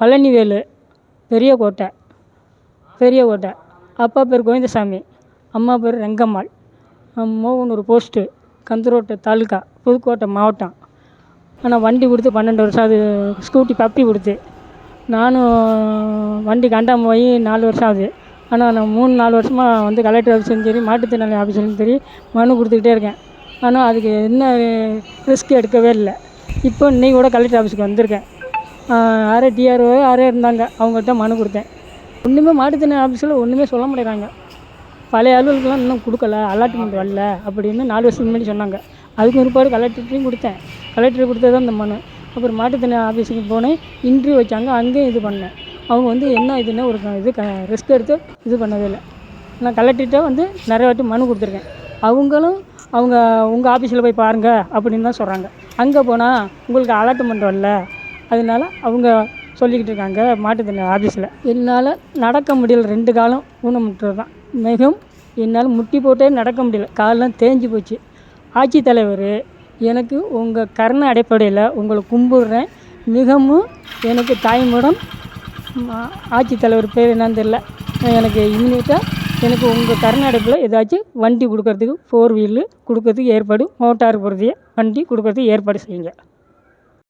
பழனிவேலு பெரிய கோட்டை பெரிய கோட்டை. அப்பா பேர் கோவிந்தசாமி அம்மா பேர் ரெங்கம்மாள். மோகனூர் போஸ்ட்டு கந்தரோட்டை தாலுக்கா புதுக்கோட்டை மாவட்டம். ஆனால் வண்டி கொடுத்து பன்னெண்டு வருஷம் ஆகுது. ஸ்கூட்டி பப்பி கொடுத்து. நானும் வண்டி கண்டாம போய் நாலு வருஷம் ஆகுது. ஆனால் நான் மூணு நாலு வருஷமாக வந்து கலெக்டர் ஆஃபீஸ்லையும் சரி மாற்றுத்திறனாளி ஆஃபீஸ்லையும் சரி மனு கொடுத்துக்கிட்டே இருக்கேன். ஆனால் அதுக்கு என்ன ரிஸ்க் எடுக்கவே இல்லை. இப்போ இன்னைக்கு கூட கலெக்டர் ஆஃபீஸுக்கு வந்திருக்கேன். யாரோ டிஆர்ஓ யாரோ இருந்தாங்க. அவங்கள்ட்ட மனு கொடுத்தேன். ஒன்றுமே மாற்றுத்திறனாளி ஆஃபீஸில் ஒன்றுமே சொல்ல மாட்டேங்கிறாங்க. பழைய அலுவலர்கள்லாம் இன்னும் கொடுக்கல அலாட்மெண்ட் வரல அப்படின்னு நாலு வருஷத்துக்கு முன்னாடி சொன்னாங்க. அதுக்கு பிற்பாடு கலெக்டர்ட்டையும் கொடுத்தேன். கலெக்டர் கொடுத்தது தான் இந்த மனு. அப்புறம் மாற்றுத்திறனாளி ஆஃபீஸுக்கு போனேன். இன்டர்வியூ வச்சாங்க. அங்கேயும் இது பண்ணேன். அவங்க வந்து என்ன இதுன்னு ஒரு க- இது க ரிஸ்க் எடுத்து இது பண்ணவே இல்லை. நான் கலெக்டர்கிட்ட வந்து நிறைய வாட்டி மனு கொடுத்துருக்கேன். அவங்களும் அவங்க உங்கள் ஆஃபீஸில் போய் பாருங்கள் அப்படின்னு தான் சொல்கிறாங்க அங்கே போனால் உங்களுக்கு அலாட்மெண்ட் வரல. அதனால அவங்க சொல்லிக்கிட்டு இருக்காங்க மாற்றுத்திறனாளி ஆஃபீஸில் என்னால் நடக்க முடியல ரெண்டு காலம் ஊனமுற்றது தான். மிகவும் என்னால் முட்டி போட்டே நடக்க முடியல. காலெலாம் தேஞ்சு போச்சு. ஆட்சித்தலைவர் எனக்கு உங்கள் கருணை அடிப்படையில் உங்களை கும்பிடுறேன். மிகவும் எனக்கு தாய்மூடம். மா- ஆட்சித்தலைவர் பேர் என்னன்னு தெரில எனக்கு இம்மிடியட்டாக எனக்கு உங்கள் கருணை அடைப்பில் ஏதாச்சும் வண்டி கொடுக்கறதுக்கு ஃபோர் வீலு கொடுக்கறதுக்கு ஏற்பாடு மோட்டார் போகிறதையே வண்டி கொடுக்கறதுக்கு ஏற்பாடு செய்யுங்க.